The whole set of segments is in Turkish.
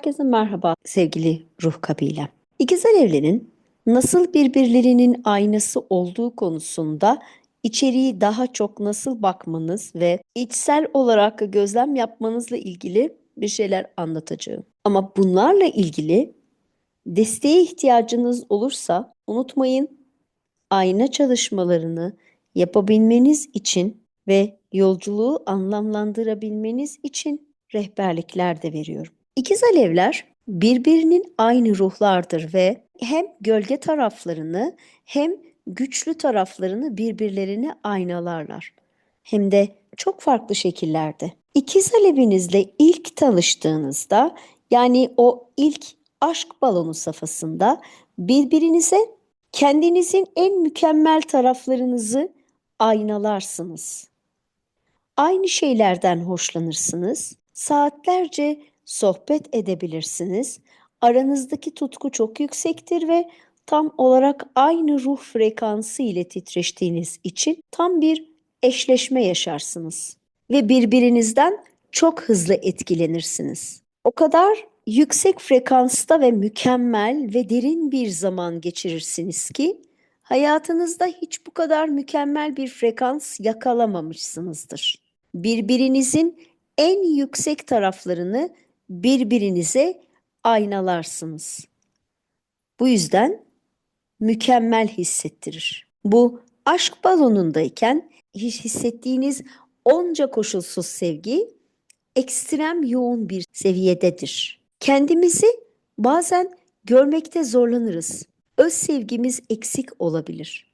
Herkese merhaba sevgili ruh kabilem. İkiz alevlerin nasıl birbirlerinin aynası olduğu konusunda içeriği daha çok nasıl bakmanız ve içsel olarak gözlem yapmanızla ilgili bir şeyler anlatacağım. Ama bunlarla ilgili desteğe ihtiyacınız olursa unutmayın ayna çalışmalarını yapabilmeniz için ve yolculuğu anlamlandırabilmeniz için rehberlikler de veriyorum. İkiz alevler birbirinin aynı ruhlardır ve hem gölge taraflarını hem güçlü taraflarını birbirlerine aynalarlar. Hem de çok farklı şekillerde. İkiz alevinizle ilk tanıştığınızda yani o ilk aşk balonu safhasında birbirinize kendinizin en mükemmel taraflarınızı aynalarsınız. Aynı şeylerden hoşlanırsınız. Saatlerce sohbet edebilirsiniz. Aranızdaki tutku çok yüksektir ve tam olarak aynı ruh frekansı ile titreştiğiniz için tam bir eşleşme yaşarsınız ve birbirinizden çok hızlı etkilenirsiniz. O kadar yüksek frekansta ve mükemmel ve derin bir zaman geçirirsiniz ki hayatınızda hiç bu kadar mükemmel bir frekans yakalamamışsınızdır. Birbirinizin en yüksek taraflarını birbirinize aynalarsınız. Bu yüzden mükemmel hissettirir. Bu aşk balonundayken hissettiğiniz onca koşulsuz sevgi ekstrem yoğun bir seviyededir. Kendimizi bazen görmekte zorlanırız. Öz sevgimiz eksik olabilir.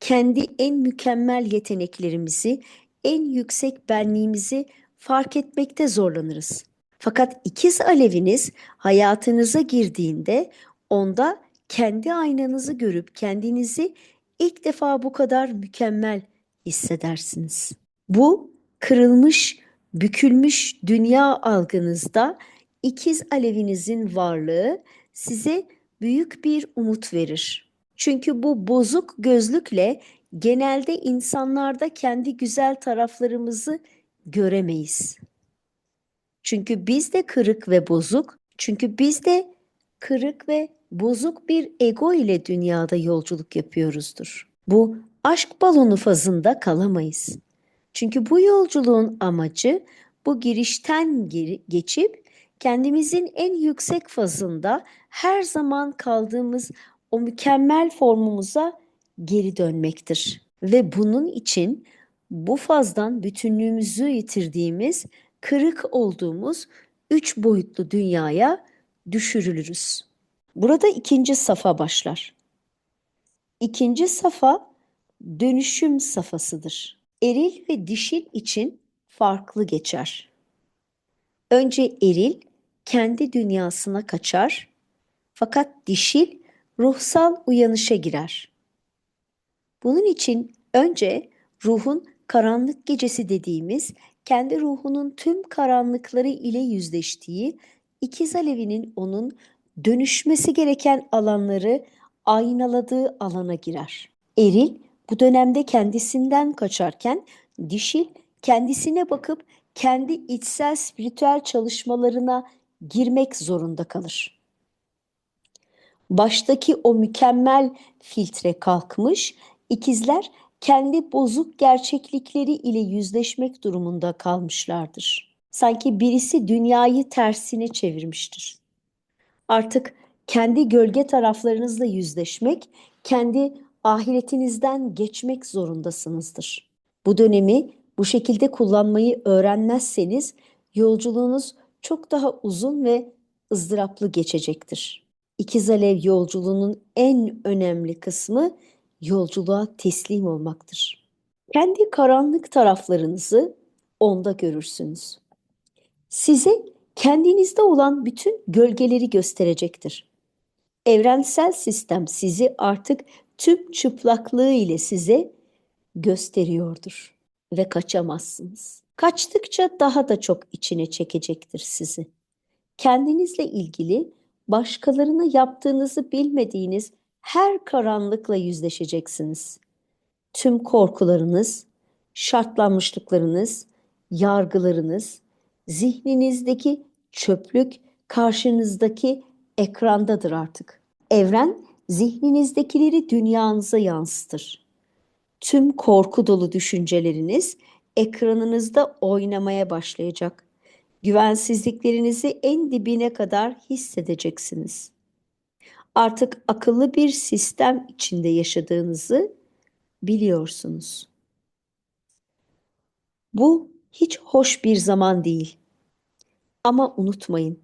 Kendi en mükemmel yeteneklerimizi, en yüksek benliğimizi fark etmekte zorlanırız. Fakat ikiz aleviniz hayatınıza girdiğinde onda kendi aynanızı görüp kendinizi ilk defa bu kadar mükemmel hissedersiniz. Bu kırılmış, bükülmüş dünya algınızda ikiz alevinizin varlığı size büyük bir umut verir. Çünkü bu bozuk gözlükle genelde insanlarda kendi güzel taraflarımızı göremeyiz. Çünkü biz de kırık ve bozuk, çünkü biz de kırık ve bozuk bir ego ile dünyada yolculuk yapıyoruzdur. Bu aşk balonu fazında kalamayız. Çünkü bu yolculuğun amacı bu girişten geçip kendimizin en yüksek fazında her zaman kaldığımız o mükemmel formumuza geri dönmektir. Ve bunun için bu fazdan bütünlüğümüzü yitirdiğimiz, kırık olduğumuz üç boyutlu dünyaya düşürülürüz. Burada ikinci safa başlar. İkinci safa dönüşüm safhasıdır. Eril ve dişil için farklı geçer. Önce eril kendi dünyasına kaçar fakat dişil ruhsal uyanışa girer. Bunun için önce ruhun karanlık gecesi dediğimiz kendi ruhunun tüm karanlıkları ile yüzleştiği ikiz alevinin onun dönüşmesi gereken alanları aynaladığı alana girer. Eril bu dönemde kendisinden kaçarken dişil kendisine bakıp kendi içsel spiritüel çalışmalarına girmek zorunda kalır. Baştaki o mükemmel filtre kalkmış, ikizler kendi bozuk gerçeklikleri ile yüzleşmek durumunda kalmışlardır. Sanki birisi dünyayı tersine çevirmiştir. Artık kendi gölge taraflarınızla yüzleşmek, kendi ahiretinizden geçmek zorundasınızdır. Bu dönemi bu şekilde kullanmayı öğrenmezseniz yolculuğunuz çok daha uzun ve ızdıraplı geçecektir. İkiz Alev yolculuğunun en önemli kısmı yolculuğa teslim olmaktır. Kendi karanlık taraflarınızı onda görürsünüz. Size kendinizde olan bütün gölgeleri gösterecektir. Evrensel sistem sizi artık tüm çıplaklığı ile size gösteriyordur ve kaçamazsınız. Kaçtıkça daha da çok içine çekecektir sizi. Kendinizle ilgili başkalarına yaptığınızı bilmediğiniz her karanlıkla yüzleşeceksiniz. Tüm korkularınız, şartlanmışlıklarınız, yargılarınız, zihninizdeki çöplük, karşınızdaki ekrandadır artık. Evren zihninizdekileri dünyanıza yansıtır. Tüm korku dolu düşünceleriniz ekranınızda oynamaya başlayacak. Güvensizliklerinizi en dibine kadar hissedeceksiniz. Artık akıllı bir sistem içinde yaşadığınızı biliyorsunuz. Bu hiç hoş bir zaman değil. Ama unutmayın,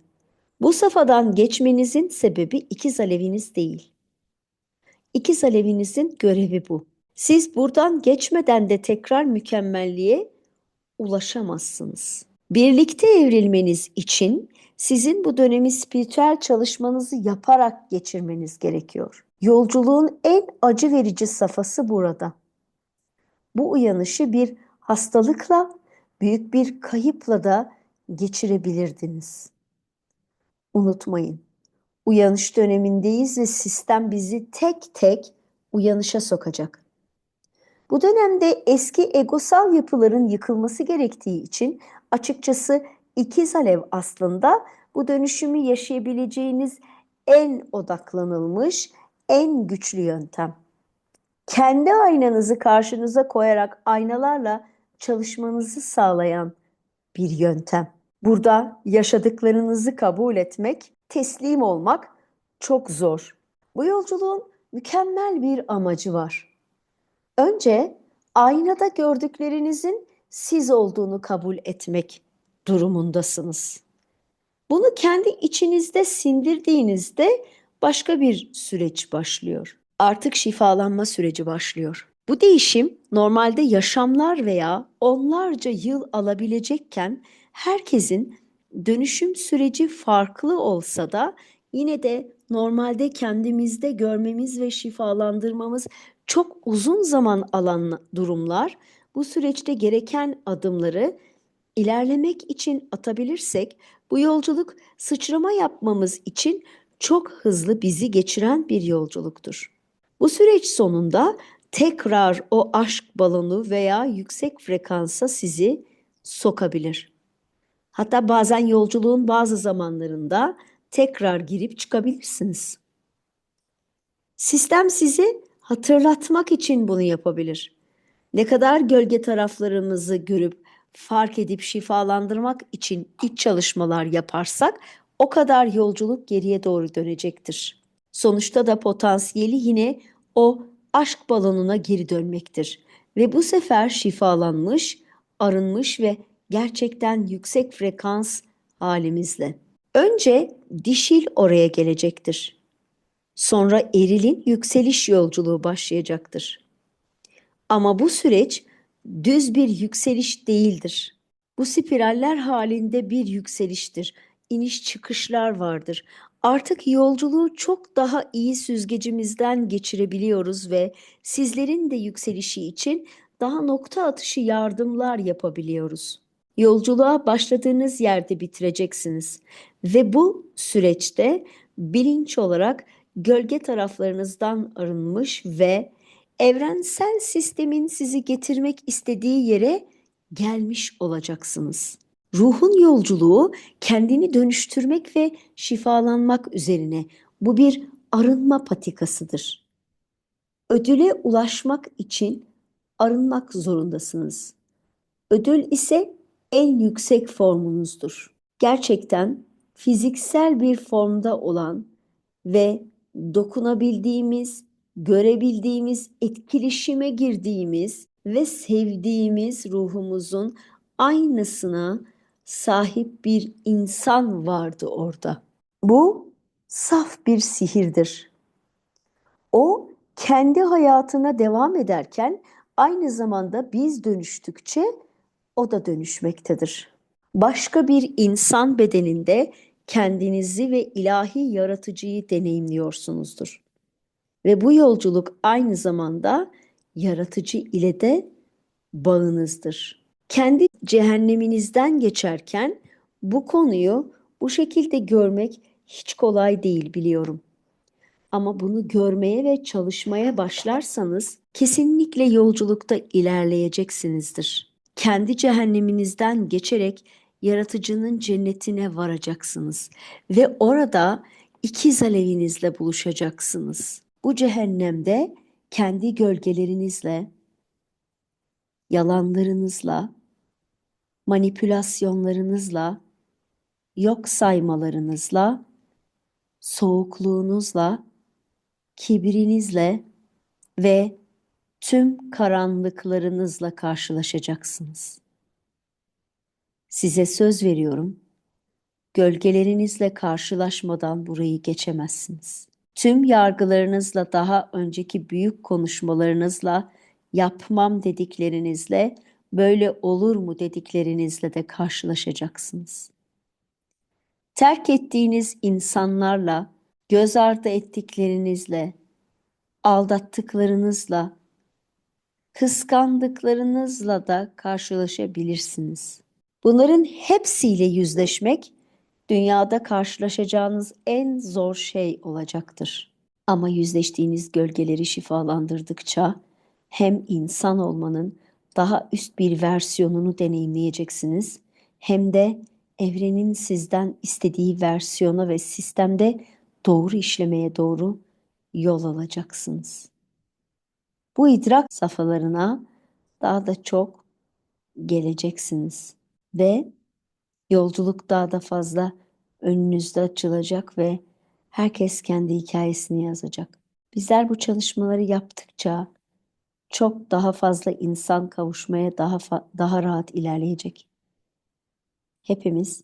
bu safhadan geçmenizin sebebi ikiz aleviniz değil. İkiz alevinizin görevi bu. Siz buradan geçmeden de tekrar mükemmelliğe ulaşamazsınız. Birlikte evrilmeniz için sizin bu dönemi spiritüel çalışmanızı yaparak geçirmeniz gerekiyor. Yolculuğun en acı verici safhası burada. Bu uyanışı bir hastalıkla, büyük bir kayıpla da geçirebilirdiniz. Unutmayın, uyanış dönemindeyiz ve sistem bizi tek tek uyanışa sokacak. Bu dönemde eski egosal yapıların yıkılması gerektiği için açıkçası ikiz alev aslında bu dönüşümü yaşayabileceğiniz en odaklanılmış, en güçlü yöntem. Kendi aynanızı karşınıza koyarak aynalarla çalışmanızı sağlayan bir yöntem. Burada yaşadıklarınızı kabul etmek, teslim olmak çok zor. Bu yolculuğun mükemmel bir amacı var. Önce aynada gördüklerinizin siz olduğunu kabul etmek durumundasınız. Bunu kendi içinizde sindirdiğinizde başka bir süreç başlıyor. Artık şifalanma süreci başlıyor. Bu değişim normalde yaşamlar veya onlarca yıl alabilecekken herkesin dönüşüm süreci farklı olsa da yine de normalde kendimizde görmemiz ve şifalandırmamız çok uzun zaman alan durumlar. Bu süreçte gereken adımları ilerlemek için atabilirsek bu yolculuk sıçrama yapmamız için çok hızlı bizi geçiren bir yolculuktur. Bu süreç sonunda tekrar o aşk balonu veya yüksek frekansa sizi sokabilir. Hatta bazen yolculuğun bazı zamanlarında tekrar girip çıkabilirsiniz. Sistem sizi hatırlatmak için bunu yapabilir. Ne kadar gölge taraflarımızı görüp fark edip şifalandırmak için iç çalışmalar yaparsak o kadar yolculuk geriye doğru dönecektir. Sonuçta da potansiyeli yine o aşk balonuna geri dönmektir ve bu sefer şifalanmış, arınmış ve gerçekten yüksek frekans halimizle. Önce dişil oraya gelecektir. Sonra erilin yükseliş yolculuğu başlayacaktır. Ama bu süreç düz bir yükseliş değildir. Bu spiraller halinde bir yükseliştir. İniş çıkışlar vardır. Artık yolculuğu çok daha iyi süzgecimizden geçirebiliyoruz ve sizlerin de yükselişi için daha nokta atışı yardımlar yapabiliyoruz. Yolculuğa başladığınız yerde bitireceksiniz ve bu süreçte bilinç olarak gölge taraflarınızdan arınmış ve evrensel sistemin sizi getirmek istediği yere gelmiş olacaksınız. Ruhun yolculuğu kendini dönüştürmek ve şifalanmak üzerine. Bu bir arınma patikasıdır. Ödüle ulaşmak için arınmak zorundasınız. Ödül ise en yüksek formunuzdur. Gerçekten fiziksel bir formda olan ve dokunabildiğimiz, görebildiğimiz, etkileşime girdiğimiz ve sevdiğimiz ruhumuzun aynısına sahip bir insan vardı orada. Bu saf bir sihirdir. O kendi hayatına devam ederken aynı zamanda biz dönüştükçe o da dönüşmektedir. Başka bir insan bedeninde kendinizi ve ilahi yaratıcıyı deneyimliyorsunuzdur. Ve bu yolculuk aynı zamanda yaratıcı ile de bağınızdır. Kendi cehenneminizden geçerken bu konuyu bu şekilde görmek hiç kolay değil biliyorum. Ama bunu görmeye ve çalışmaya başlarsanız kesinlikle yolculukta ilerleyeceksinizdir. Kendi cehenneminizden geçerek yaratıcının cennetine varacaksınız ve orada ikiz alevinizle buluşacaksınız. Bu cehennemde kendi gölgelerinizle, yalanlarınızla, manipülasyonlarınızla, yok saymalarınızla, soğukluğunuzla, kibrinizle ve tüm karanlıklarınızla karşılaşacaksınız. Size söz veriyorum, gölgelerinizle karşılaşmadan burayı geçemezsiniz. Tüm yargılarınızla daha önceki büyük konuşmalarınızla, yapmam dediklerinizle, böyle olur mu dediklerinizle de karşılaşacaksınız. Terk ettiğiniz insanlarla, göz ardı ettiklerinizle, aldattıklarınızla, kıskandıklarınızla da karşılaşabilirsiniz. Bunların hepsiyle yüzleşmek dünyada karşılaşacağınız en zor şey olacaktır. Ama yüzleştiğiniz gölgeleri şifalandırdıkça hem insan olmanın daha üst bir versiyonunu deneyimleyeceksiniz hem de evrenin sizden istediği versiyona ve sistemde doğru işlemeye doğru yol alacaksınız. Bu idrak safhalarına daha da çok geleceksiniz ve yolculuk daha da fazla önünüzde açılacak ve herkes kendi hikayesini yazacak. Bizler bu çalışmaları yaptıkça çok daha fazla insan kavuşmaya daha daha rahat ilerleyecek. Hepimiz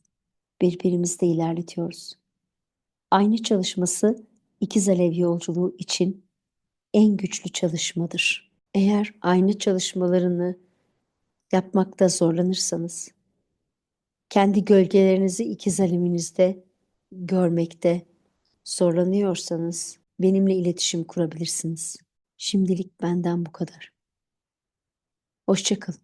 birbirimizde ilerletiyoruz. Aynı çalışması ikiz alev yolculuğu için en güçlü çalışmadır. Eğer aynı çalışmalarını yapmakta zorlanırsanız, kendi gölgelerinizi ikiz alevinizde görmekte zorlanıyorsanız benimle iletişim kurabilirsiniz. Şimdilik benden bu kadar. Hoşça kalın.